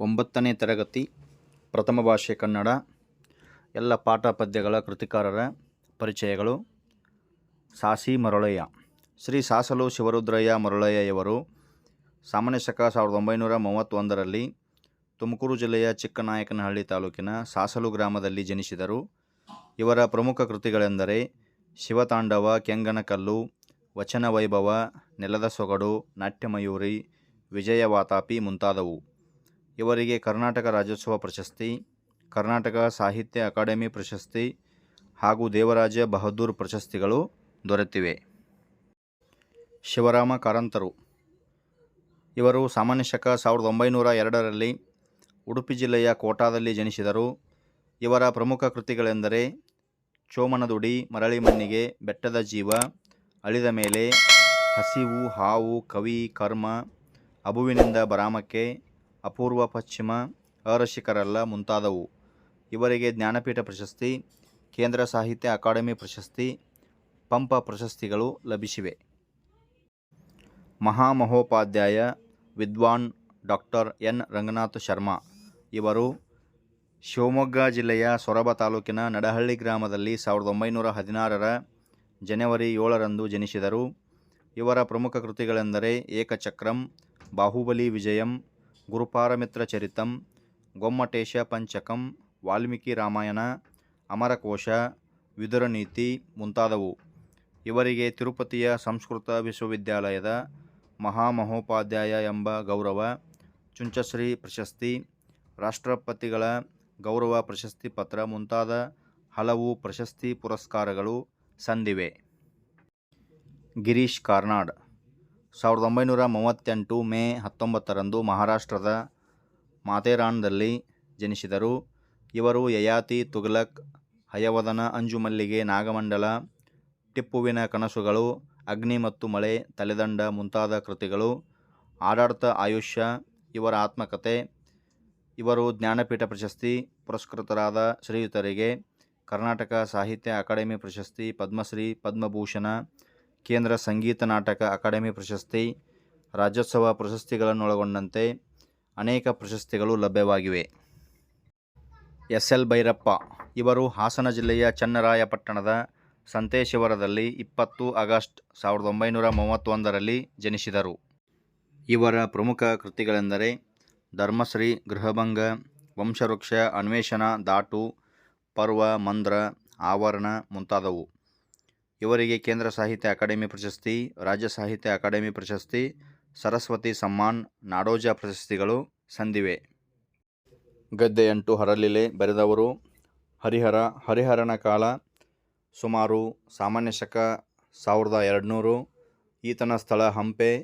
ಒಂಬತ್ತನೇ ತರಗತಿ, ಪ್ರಥಮ ಭಾಷೆ ಕನ್ನಡ, ಎಲ್ಲ ಪಾಠ ಪದ್ಯಗಳ ಕೃತಿಕಾರರ ಪರಿಚಯಗಳು ಸಾಸಿ ಮರಳಯ್ಯ. ಶ್ರೀ ಸಾಸಲು ಶಿವರುದ್ರಯ್ಯ ಮರಳಯ್ಯವರು ಸಾಮಾನ್ಯ ಶಕ ಸಾವಿರದ ಒಂಬೈನೂರ ಮೂವತ್ತೊಂದರಲ್ಲಿ ತುಮಕೂರು ಜಿಲ್ಲೆಯ ಚಿಕ್ಕನಾಯಕನಹಳ್ಳಿ ತಾಲೂಕಿನ ಸಾಸಲು ಗ್ರಾಮದಲ್ಲಿ ಜನಿಸಿದರು. ಇವರ ಪ್ರಮುಖ ಕೃತಿಗಳೆಂದರೆ ಶಿವತಾಂಡವ ಕೆಂಗನಕಲ್ಲು ವಚನ ವೈಭವ, ನೆಲದ ಸೊಗಡು, ನಾಟ್ಯಮಯೂರಿ ವಿಜಯವಾತಾಪಿ ಮುಂತಾದವು. ಇವರಿಗೆ ಕರ್ನಾಟಕ ರಾಜ್ಯೋತ್ಸವ ಪ್ರಶಸ್ತಿ, ಕರ್ನಾಟಕ ಸಾಹಿತ್ಯ ಅಕಾಡೆಮಿ ಪ್ರಶಸ್ತಿ ಹಾಗೂ ದೇವರಾಜ ಬಹದ್ದೂರ್ ಪ್ರಶಸ್ತಿಗಳು ದೊರೆತಿವೆ. ಶಿವರಾಮ ಕಾರಂತರು. ಇವರು ಸಾಮಾನ್ಯ ಶಕ ಸಾವಿರದ ಒಂಬೈನೂರ ಎರಡರಲ್ಲಿ ಉಡುಪಿ ಜಿಲ್ಲೆಯ ಕೋಟಾದಲ್ಲಿ ಜನಿಸಿದರು. ಇವರ ಪ್ರಮುಖ ಕೃತಿಗಳೆಂದರೆ ಚೋಮನದುಡಿ, ಮರಳಿ ಮಣ್ಣಿಗೆ, ಬೆಟ್ಟದ ಜೀವ, ಅಳಿದ ಮೇಲೆ, ಹಸಿವು, ಹಾವು, ಕವಿ, ಕರ್ಮ, ಅಬುವಿನಿಂದ ಬರಾಮಕ್ಕೆ ಅಪೂರ್ವ ಪಶ್ಚಿಮ ಅರಸಿಕರಲ್ಲ ಮುಂತಾದವು. ಇವರಿಗೆ ಜ್ಞಾನಪೀಠ ಪ್ರಶಸ್ತಿ, ಕೇಂದ್ರ ಸಾಹಿತ್ಯ ಅಕಾಡೆಮಿ ಪ್ರಶಸ್ತಿ, ಪಂಪ ಪ್ರಶಸ್ತಿಗಳು ಲಭಿಸಿವೆ. ಮಹಾಮಹೋಪಾಧ್ಯಾಯ ವಿದ್ವಾನ್ ಡಾಕ್ಟರ್ ಎನ್. ರಂಗನಾಥ್ ಶರ್ಮಾ ಇವರು ಶಿವಮೊಗ್ಗ ಜಿಲ್ಲೆಯ ಸೊರಬ ತಾಲೂಕಿನ ನಡಹಳ್ಳಿ ಗ್ರಾಮದಲ್ಲಿ ಸಾವಿರದ ಒಂಬೈನೂರ ಹದಿನಾರರ ಜನವರಿ ಏಳರಂದು ಜನಿಸಿದರು. ಇವರ ಪ್ರಮುಖ ಕೃತಿಗಳೆಂದರೆ ಏಕಚಕ್ರಂ, ಬಾಹುಬಲಿ ವಿಜಯಂ ಗುರುಪಾರಮಿತ್ರ ಚರಿತಂ, ಗೊಮ್ಮಟೇಶ ಪಂಚಕಂ, ವಾಲ್ಮೀಕಿ ರಾಮಾಯಣ, ಅಮರಕೋಶ ವಿದುರನೀತಿ ಮುಂತಾದವು. ಇವರಿಗೆ ತಿರುಪತಿಯ ಸಂಸ್ಕೃತ ವಿಶ್ವವಿದ್ಯಾಲಯದ ಮಹಾಮಹೋಪಾಧ್ಯಾಯ ಎಂಬ ಗೌರವ, ಚುಂಚಶ್ರೀ ಪ್ರಶಸ್ತಿ, ರಾಷ್ಟ್ರಪತಿಗಳ ಗೌರವ ಪ್ರಶಸ್ತಿ ಪತ್ರ ಮುಂತಾದ ಹಲವು ಪ್ರಶಸ್ತಿ ಪುರಸ್ಕಾರಗಳು ಸಂದಿವೆ. ಗಿರೀಶ್ ಕಾರ್ನಾಡ್ ಸಾವಿರದ ಒಂಬೈನೂರ ಮೂವತ್ತೆಂಟು ಮೇ ಹತ್ತೊಂಬತ್ತರಂದು ಮಹಾರಾಷ್ಟ್ರದ ಮಾಥೇರಾನ್ದಲ್ಲಿ ಜನಿಸಿದರು. ಇವರು ಯಯಾತಿ, ತುಘಲಕ್, ಹಯವದನ, ಅಂಜುಮಲ್ಲಿಗೆ, ನಾಗಮಂಡಲ, ಟಿಪ್ಪುವಿನ ಕನಸುಗಳು, ಅಗ್ನಿ ಮತ್ತು ಮಳೆ, ತಲೆದಂಡ ಮುಂತಾದ ಕೃತಿಗಳು ಆಡಾಡ್ತ ಆಯುಷ್ಯ, ಇವರ ಆತ್ಮಕಥೆ ಇವರು ಜ್ಞಾನಪೀಠ ಪ್ರಶಸ್ತಿ ಪುರಸ್ಕೃತರಾದ ಶ್ರೀಯುತರಿಗೆ ಕರ್ನಾಟಕ ಸಾಹಿತ್ಯ ಅಕಾಡೆಮಿ ಪ್ರಶಸ್ತಿ, ಪದ್ಮಶ್ರೀ, ಪದ್ಮಭೂಷಣ ಕೇಂದ್ರ ಸಂಗೀತ ನಾಟಕ ಅಕಾಡೆಮಿ ಪ್ರಶಸ್ತಿ, ರಾಜ್ಯೋತ್ಸವ ಪ್ರಶಸ್ತಿಗಳನ್ನೊಳಗೊಂಡಂತೆ ಅನೇಕ ಪ್ರಶಸ್ತಿಗಳು ಲಭ್ಯವಾಗಿವೆ. ಎಸ್. ಎಲ್. ಭೈರಪ್ಪ ಇವರು ಹಾಸನ ಜಿಲ್ಲೆಯ ಚನ್ನರಾಯಪಟ್ಟಣದ ಸಂತೇಶಿವರದಲ್ಲಿ ಇಪ್ಪತ್ತು ಆಗಸ್ಟ್ ಸಾವಿರದ ಒಂಬೈನೂರ ಮೂವತ್ತೊಂದರಲ್ಲಿ ಜನಿಸಿದರು. ಇವರ ಪ್ರಮುಖ ಕೃತಿಗಳೆಂದರೆ ಧರ್ಮಶ್ರೀ, ಗೃಹಭಂಗ, ವಂಶವೃಕ್ಷ, ಅನ್ವೇಷಣ, ದಾಟು, ಪರ್ವ, ಮಂದ್ರ, ಆವರಣ ಮುಂತಾದವು. ಇವರಿಗೆ ಕೇಂದ್ರ ಸಾಹಿತ್ಯ ಅಕಾಡೆಮಿ ಪ್ರಶಸ್ತಿ, ರಾಜ್ಯ ಸಾಹಿತ್ಯ ಅಕಾಡೆಮಿ ಪ್ರಶಸ್ತಿ, ಸರಸ್ವತಿ ಸಮ್ಮಾನ್, ನಾಡೋಜ ಪ್ರಶಸ್ತಿಗಳು ಸಂದಿವೆ. ಗದ್ದೆಯಂಟು ಹರಲಿಲೆ ಬರೆದವರು ಹರಿಹರ, ಹರಿಹರನ ಕಾಲ ಸುಮಾರು ಸಾಮಾನ್ಯ ಶಕ ಸಾವಿರದ ಎರಡುನೂರು. ಈತನ ಸ್ಥಳ ಹಂಪೆ,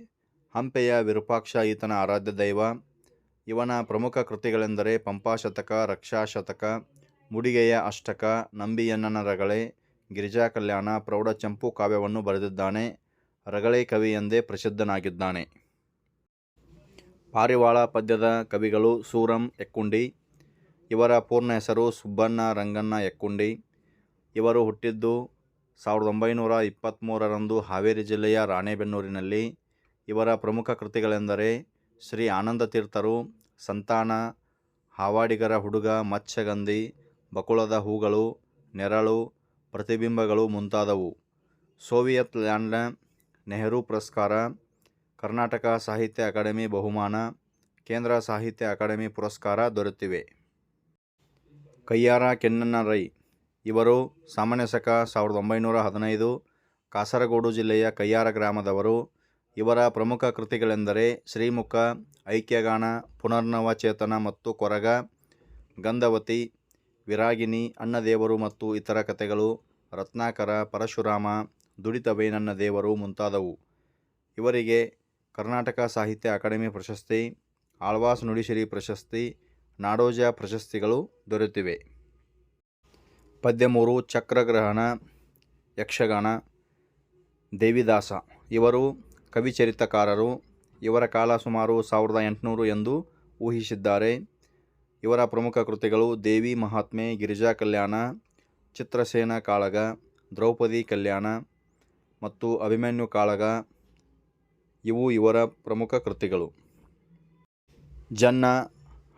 ಹಂಪೆಯ ವಿರೂಪಾಕ್ಷ ಈತನ ಆರಾಧ್ಯ ದೈವ. ಇವನ ಪ್ರಮುಖ ಕೃತಿಗಳೆಂದರೆ ಪಂಪಾಶತಕ ರಕ್ಷಾಶತಕ ಮುಡಿಗೆಯ ಅಷ್ಟಕ ನಂಬಿಯಣ್ಣನ ರಗಳೆ ಗಿರಿಜಾ ಕಲ್ಯಾಣ, ಪ್ರೌಢ ಚಂಪು ಕಾವ್ಯವನ್ನು ಬರೆದಿದ್ದಾನೆ. ರಗಳೆ ಕವಿ ಎಂದೇ ಪ್ರಸಿದ್ಧನಾಗಿದ್ದಾನೆ. ಪಾರಿವಾಳ ಪದ್ಯದ ಕವಿಗಳು ಸೂರಂ ಎಕ್ಕುಂಡಿ. ಇವರ ಪೂರ್ಣ ಹೆಸರು ಸುಬ್ಬಣ್ಣ ರಂಗಣ್ಣ ಎಕ್ಕುಂಡಿ. ಇವರು ಹುಟ್ಟಿದ್ದು ಸಾವಿರದ ಒಂಬೈನೂರ ಇಪ್ಪತ್ತ್ಮೂರರಂದು ಹಾವೇರಿ ಜಿಲ್ಲೆಯ ರಾಣೆಬೆನ್ನೂರಿನಲ್ಲಿ. ಇವರ ಪ್ರಮುಖ ಕೃತಿಗಳೆಂದರೆ ಶ್ರೀ ಆನಂದ ತೀರ್ಥರು, ಸಂತಾನ, ಹಾವಾಡಿಗರ ಹುಡುಗ ಮತ್ಸ್ಯಗಂಧಿ, ಬಕುಳದ ಹೂಗಳು, ನೆರಳು ಪ್ರತಿಬಿಂಬಗಳು ಮುಂತಾದವು. ಸೋವಿಯತ್ ಲ್ಯಾಂಡ್ನ ನೆಹರು ಪುರಸ್ಕಾರ, ಕರ್ನಾಟಕ ಸಾಹಿತ್ಯ ಅಕಾಡೆಮಿ ಬಹುಮಾನ, ಕೇಂದ್ರ ಸಾಹಿತ್ಯ ಅಕಾಡೆಮಿ ಪುರಸ್ಕಾರ ದೊರೆತಿವೆ. ಕಯ್ಯಾರ ಕೆನ್ನಣ್ಣ ರೈ ಇವರು ಸಾಮಾನ್ಯ ಸಕ ಸಾವಿರದ ಒಂಬೈನೂರ ಹದಿನೈದು ಕಾಸರಗೋಡು ಜಿಲ್ಲೆಯ ಕಯ್ಯಾರ ಗ್ರಾಮದವರು. ಇವರ ಪ್ರಮುಖ ಕೃತಿಗಳೆಂದರೆ ಶ್ರೀಮುಖ, ಐಕ್ಯಗಾನ, ಪುನರ್ನವಚೇತನ ಮತ್ತು ಕೊರಗ, ಗಂಧವತಿ, ವಿರಾಗಿನಿ, ಅಣ್ಣದೇವರು ಮತ್ತು ಇತರ ಕಥೆಗಳು. ರತ್ನಾಕರ, ಪರಶುರಾಮ ದುಡಿತವೇ ನನ್ನ ದೇವರು ಮುಂತಾದವು. ಇವರಿಗೆ ಕರ್ನಾಟಕ ಸಾಹಿತ್ಯ ಅಕಾಡೆಮಿ ಪ್ರಶಸ್ತಿ, ಆಳ್ವಾಸ್ ನುಡಿಶಿರಿ ಪ್ರಶಸ್ತಿ, ನಾಡೋಜ ಪ್ರಶಸ್ತಿಗಳು ದೊರೆತಿವೆ. ಪದ್ಯ ಮೂರು ಚಕ್ರಗ್ರಹಣ, ಯಕ್ಷಗಾನ, ದೇವಿದಾಸ. ಇವರು ಕವಿಚರಿತಕಾರರು. ಇವರ ಕಾಲ ಸುಮಾರು ಸಾವಿರದ ಎಂಟುನೂರು ಎಂದು ಊಹಿಸಿದ್ದಾರೆ. ಇವರ ಪ್ರಮುಖ ಕೃತಿಗಳು ದೇವಿ, ಮಹಾತ್ಮೆ, ಗಿರಿಜಾ ಕಲ್ಯಾಣ ಚಿತ್ರಸೇನ ಕಾಳಗ, ದ್ರೌಪದಿ ಕಲ್ಯಾಣ ಮತ್ತು ಅಭಿಮನ್ಯು ಕಾಳಗ, ಇವು ಇವರ ಪ್ರಮುಖ ಕೃತಿಗಳು. ಜನ್ನ,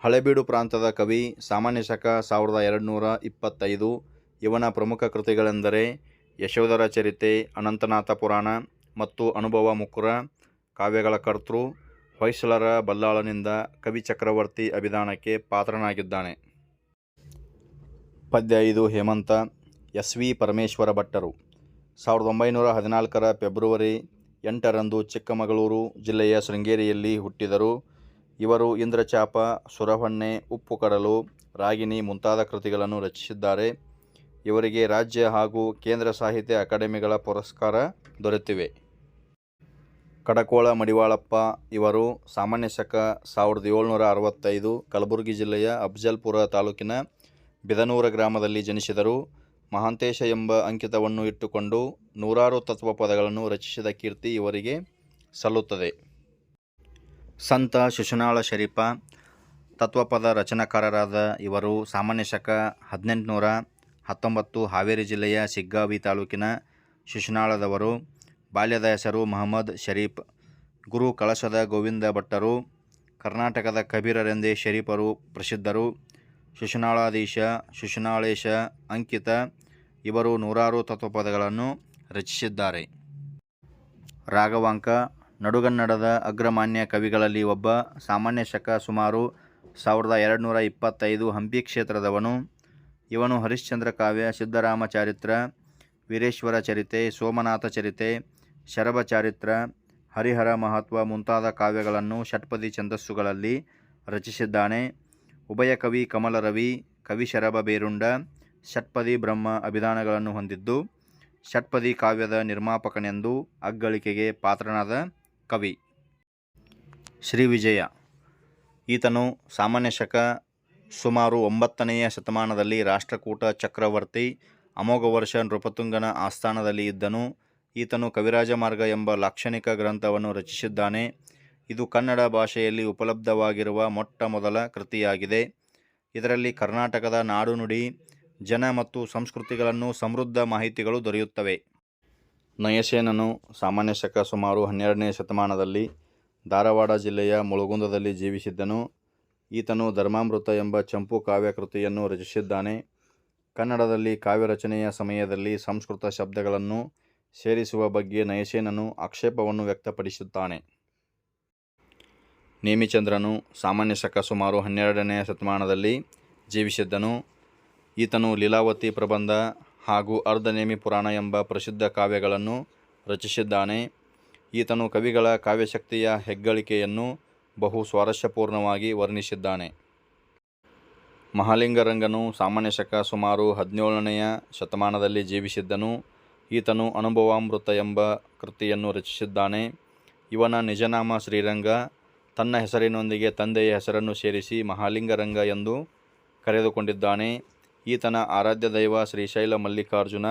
ಹಳೆಬೀಡು ಪ್ರಾಂತದ ಕವಿ, ಸಾಮಾನ್ಯ ಶಕ, ಸಾವಿರದ ಎರಡುನೂರ ಇಪ್ಪತ್ತೈದು. ಇವನ ಪ್ರಮುಖ ಕೃತಿಗಳೆಂದರೆ ಯಶೋಧರ ಚರಿತೆ, ಅನಂತನಾಥ ಪುರಾಣ ಮತ್ತು ಅನುಭವ ಮುಕುರ, ಕಾವ್ಯಗಳ ಕರ್ತೃ, ಹೊಯ್ಸಳರ ಬಲ್ಲಾಳನಿಂದ ಕವಿ ಚಕ್ರವರ್ತಿ ಅಭಿದಾನಕ್ಕೆ ಪಾತ್ರನಾಗಿದ್ದಾನೆ. ಪದ್ಯ ಐದು ಹೇಮಂತ ಎಸ್ ವಿ ಪರಮೇಶ್ವರ ಭಟ್ಟರು. ಸಾವಿರದ ಒಂಬೈನೂರ ಹದಿನಾಲ್ಕರ ಫೆಬ್ರವರಿ ಎಂಟರಂದು ಚಿಕ್ಕಮಗಳೂರು ಜಿಲ್ಲೆಯ ಶೃಂಗೇರಿಯಲ್ಲಿ ಹುಟ್ಟಿದರು. ಇವರು ಇಂದ್ರಚಾಪ, ಸುರಹೊನ್ನೆ ಉಪ್ಪು ಕಡಲು ರಾಗಿಣಿ ಮುಂತಾದ ಕೃತಿಗಳನ್ನು ರಚಿಸಿದ್ದಾರೆ. ಇವರಿಗೆ ರಾಜ್ಯ ಹಾಗೂ ಕೇಂದ್ರ ಸಾಹಿತ್ಯ ಅಕಾಡೆಮಿಗಳ ಪುರಸ್ಕಾರ ದೊರೆತಿವೆ. ಕಡಕೋಳ ಮಡಿವಾಳಪ್ಪ ಇವರು ಸಾಮಾನ್ಯ ಶಕ ಸಾವಿರದ ಏಳ್ನೂರ ಅರವತ್ತೈದು ಕಲಬುರಗಿ ಜಿಲ್ಲೆಯ ಅಫ್ಜಲ್ಪುರ ತಾಲೂಕಿನ ಬಿದನೂರ ಗ್ರಾಮದಲ್ಲಿ ಜನಿಸಿದರು. ಮಹಾಂತೇಶ ಎಂಬ ಅಂಕಿತವನ್ನು ಇಟ್ಟುಕೊಂಡು ನೂರಾರು ತತ್ವ ಪದಗಳನ್ನು ರಚಿಸಿದ ಕೀರ್ತಿ ಇವರಿಗೆ ಸಲ್ಲುತ್ತದೆ. ಸಂತ ಶಿಶುನಾಳ ಶರೀಫ ತತ್ವಪದ ರಚನಾಕಾರರಾದ ಇವರು ಸಾಮಾನ್ಯ ಶಕ ಹದಿನೆಂಟುನೂರ ಹತ್ತೊಂಬತ್ತು ಹಾವೇರಿ ಜಿಲ್ಲೆಯ ಸಿಗ್ಗಾವಿ ತಾಲೂಕಿನ ಶಿಶುನಾಳದವರು, ಬಾಲ್ಯದ ಹೆಸರು ಮಹಮ್ಮದ್ ಶರೀಫ್ ಗುರು ಕಳಶದ ಗೋವಿಂದ ಭಟ್ಟರು, ಕರ್ನಾಟಕದ ಕಬೀರರೆಂದೇ ಶರೀಫರು ಪ್ರಸಿದ್ಧರು. ಶಿಶುನಾಳಾಧೀಶ, ಶಿಶುನಾಳೇಶ, ಅಂಕಿತ ಇವರು ನೂರಾರು ತತ್ವಪದಗಳನ್ನು ರಚಿಸಿದ್ದಾರೆ. ರಾಘವಾಂಕ, ನಡುಗನ್ನಡದ ಅಗ್ರಮಾನ್ಯ ಕವಿಗಳಲ್ಲಿ ಒಬ್ಬ ಸಾಮಾನ್ಯ ಶಕ ಸುಮಾರು ಸಾವಿರದ ಎರಡುನೂರ ಇಪ್ಪತ್ತೈದು ಹಂಪಿ ಕ್ಷೇತ್ರದವನು. ಇವನು ಹರಿಶ್ಚಂದ್ರ ಕಾವ್ಯ ಸಿದ್ದರಾಮ ಚಾರಿತ್ರ ವೀರೇಶ್ವರ ಚರಿತೆ, ಸೋಮನಾಥ ಚರಿತೆ, ಶರಭ ಚಾರಿತ್ರ, ಹರಿಹರ ಮಹತ್ವ ಮುಂತಾದ ಕಾವ್ಯಗಳನ್ನು ಷಟ್ಪದಿ ಛಂದಸ್ಸುಗಳಲ್ಲಿ ರಚಿಸಿದ್ದಾನೆ. ಉಭಯ ಕವಿ ಕಮಲರವಿ ಕವಿ ಶರಭ ಬೇರುಂಡ, ಷಟ್ಪದಿ ಬ್ರಹ್ಮ ಅಭಿಧಾನಗಳನ್ನು ಹೊಂದಿದ್ದು, ಷಟ್ಪದಿ ಕಾವ್ಯದ ನಿರ್ಮಾಪಕನೆಂದು ಅಗ್ಗಳಿಕೆಗೆ ಪಾತ್ರನಾದ ಕವಿ. ಶ್ರೀ ವಿಜಯ. ಈತನು ಸಾಮಾನ್ಯ ಶಕ, ಸುಮಾರು ಒಂಬತ್ತನೆಯ ಶತಮಾನದಲ್ಲಿ ರಾಷ್ಟ್ರಕೂಟ ಚಕ್ರವರ್ತಿ ಅಮೋಘವರ್ಷ ನೃಪತುಂಗನ ಆಸ್ಥಾನದಲ್ಲಿ ಇದ್ದನು. ಈತನು ಕವಿರಾಜ ಮಾರ್ಗ ಎಂಬ ಲಾಕ್ಷಣಿಕ ಗ್ರಂಥವನ್ನು ರಚಿಸಿದ್ದಾನೆ. ಇದು ಕನ್ನಡ ಭಾಷೆಯಲ್ಲಿ ಉಪಲಬ್ಧವಾಗಿರುವ ಮೊಟ್ಟ ಮೊದಲ ಕೃತಿಯಾಗಿದೆ. ಇದರಲ್ಲಿ ಕರ್ನಾಟಕದ ನಾಡು ನುಡಿ ಜನ ಮತ್ತು ಸಂಸ್ಕೃತಿಗಳನ್ನು ಸಮೃದ್ಧ ಮಾಹಿತಿಗಳು ದೊರೆಯುತ್ತವೆ. ನಯಸೇನನು ಸಾಮಾನ್ಯ ಶಕ ಸುಮಾರು ಹನ್ನೆರಡನೇ ಶತಮಾನದಲ್ಲಿ ಧಾರವಾಡ ಜಿಲ್ಲೆಯ ಮುಳುಗುಂದದಲ್ಲಿ ಜೀವಿಸಿದ್ದನು. ಈತನು ಧರ್ಮಾಮೃತ ಎಂಬ ಚಂಪು ಕಾವ್ಯ ಕೃತಿಯನ್ನು ರಚಿಸಿದ್ದಾನೆ. ಕನ್ನಡದಲ್ಲಿ ಕಾವ್ಯ ರಚನೆಯ ಸಮಯದಲ್ಲಿ ಸಂಸ್ಕೃತ ಶಬ್ದಗಳನ್ನು ಸೇರಿಸುವ ಬಗ್ಗೆ ನಯಸೇನನು ಆಕ್ಷೇಪವನ್ನು ವ್ಯಕ್ತಪಡಿಸುತ್ತಾನೆ. ನೇಮಿಚಂದ್ರನು ಸಾಮಾನ್ಯ ಶಕ ಸುಮಾರು ಹನ್ನೆರಡನೆಯ ಶತಮಾನದಲ್ಲಿ ಜೀವಿಸಿದ್ದನು. ಈತನು ಲೀಲಾವತಿ ಪ್ರಬಂಧ ಹಾಗೂ ಅರ್ಧನೇಮಿ ಪುರಾಣ ಎಂಬ ಪ್ರಸಿದ್ಧ ಕಾವ್ಯಗಳನ್ನು ರಚಿಸಿದ್ದಾನೆ. ಈತನು ಕವಿಗಳ ಕಾವ್ಯಶಕ್ತಿಯ ಹೆಗ್ಗಳಿಕೆಯನ್ನು ಬಹು ಸ್ವಾರಸ್ಯಪೂರ್ಣವಾಗಿ ವರ್ಣಿಸಿದ್ದಾನೆ. ಮಹಾಲಿಂಗರಂಗನು ಸಾಮಾನ್ಯ ಶಕ ಸುಮಾರು ಹದಿನೇಳನೆಯ ಶತಮಾನದಲ್ಲಿ ಜೀವಿಸಿದ್ದನು. ಈತನು ಅನುಭವಾಮೃತ ಎಂಬ ಕೃತಿಯನ್ನು ರಚಿಸಿದ್ದಾನೆ. ಇವನ ನಿಜನಾಮ ಶ್ರೀರಂಗ ತನ್ನ ಹೆಸರಿನೊಂದಿಗೆ ತಂದೆಯ ಹೆಸರನ್ನು ಸೇರಿಸಿ ಮಹಾಲಿಂಗರಂಗ ಎಂದು ಕರೆದುಕೊಂಡಿದ್ದಾನೆ. ಈತನ ಆರಾಧ್ಯ ದೈವ ಶ್ರೀಶೈಲ ಮಲ್ಲಿಕಾರ್ಜುನ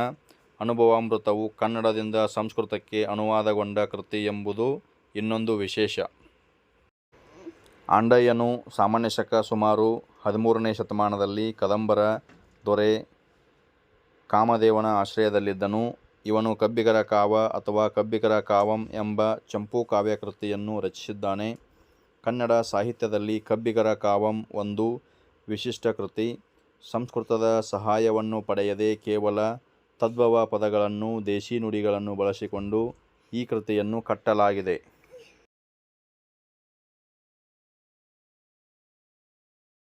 ಅನುಭವಾಮೃತವು ಕನ್ನಡದಿಂದ ಸಂಸ್ಕೃತಕ್ಕೆ ಅನುವಾದಗೊಂಡ ಕೃತಿ ಎಂಬುದು ಇನ್ನೊಂದು ವಿಶೇಷ. ಆಂಡಯ್ಯನು ಸಾಮಾನ್ಯ ಶಕ ಸುಮಾರು ಹದಿಮೂರನೇ ಶತಮಾನದಲ್ಲಿ ಕದಂಬರ ದೊರೆ ಕಾಮದೇವನ ಆಶ್ರಯದಲ್ಲಿದ್ದನು. ಇವನು ಕಬ್ಬಿಗರ ಕಾವ ಅಥವಾ ಕಬ್ಬಿಗರ ಕಾವಂ ಎಂಬ ಚಂಪು ಕಾವ್ಯಕೃತಿಯನ್ನು ರಚಿಸಿದ್ದಾನೆ. ಕನ್ನಡ ಸಾಹಿತ್ಯದಲ್ಲಿ ಕಬ್ಬಿಗರ ಕಾವಂ ಒಂದು ವಿಶಿಷ್ಟ ಕೃತಿ. ಸಂಸ್ಕೃತದ ಸಹಾಯವನ್ನು ಪಡೆಯದೆ ಕೇವಲ ತದ್ಭವ ಪದಗಳನ್ನು, ದೇಶಿ ನುಡಿಗಳನ್ನು ಬಳಸಿಕೊಂಡು ಈ ಕೃತಿಯನ್ನು ಕಟ್ಟಲಾಗಿದೆ.